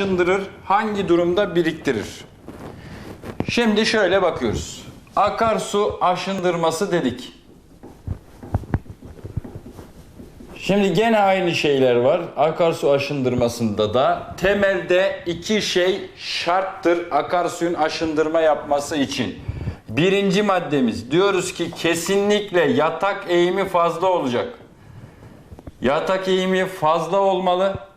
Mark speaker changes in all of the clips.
Speaker 1: aşındırır, hangi durumda biriktirir? Şimdi şöyle bakıyoruz. Akarsu aşındırması dedik. Şimdi gene aynı şeyler var. Akarsu aşındırmasında da temelde iki şey şarttır akarsuyun aşındırma yapması için. Birinci maddemiz diyoruz ki kesinlikle yatak eğimi fazla olacak. Yatak eğimi fazla olmalı.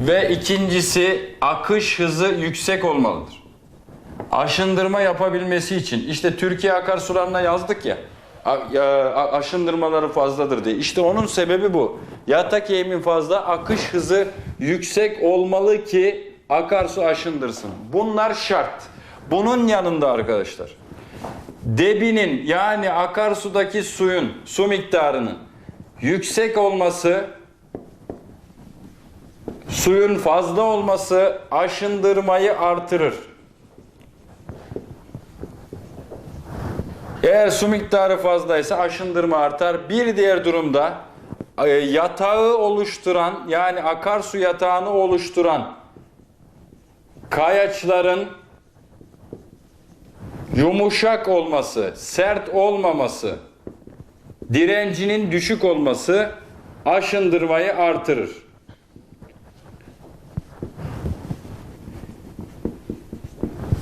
Speaker 1: Ve ikincisi akış hızı yüksek olmalıdır. Aşındırma yapabilmesi için işte Türkiye akarsularına yazdık ya, aşındırmaları fazladır diye. İşte onun sebebi bu. Yatak eğimi fazla, akış hızı yüksek olmalı ki akarsu aşındırsın. Bunlar şart. Bunun yanında arkadaşlar debinin yani akarsudaki suyun su miktarının yüksek olması suyun fazla olması aşındırmayı artırır. Eğer su miktarı fazlaysa aşındırma artar. Bir diğer durumda e, yatağı oluşturan yani akarsu yatağını oluşturan kayaçların yumuşak olması, sert olmaması, direncinin düşük olması aşındırmayı artırır.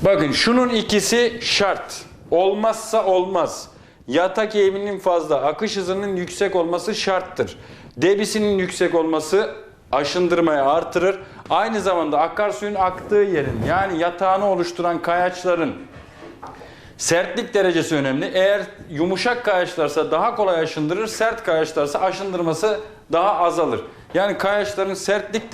Speaker 1: Bakın şunun ikisi şart. Olmazsa olmaz. Yatak eğiminin fazla, akış hızının yüksek olması şarttır. Debisinin yüksek olması aşındırmayı artırır. Aynı zamanda akarsuyun aktığı yerin yani yatağını oluşturan kayaçların sertlik derecesi önemli. Eğer yumuşak kayaçlarsa daha kolay aşındırır, sert kayaçlarsa aşındırması daha azalır. Yani kayaçların sertlik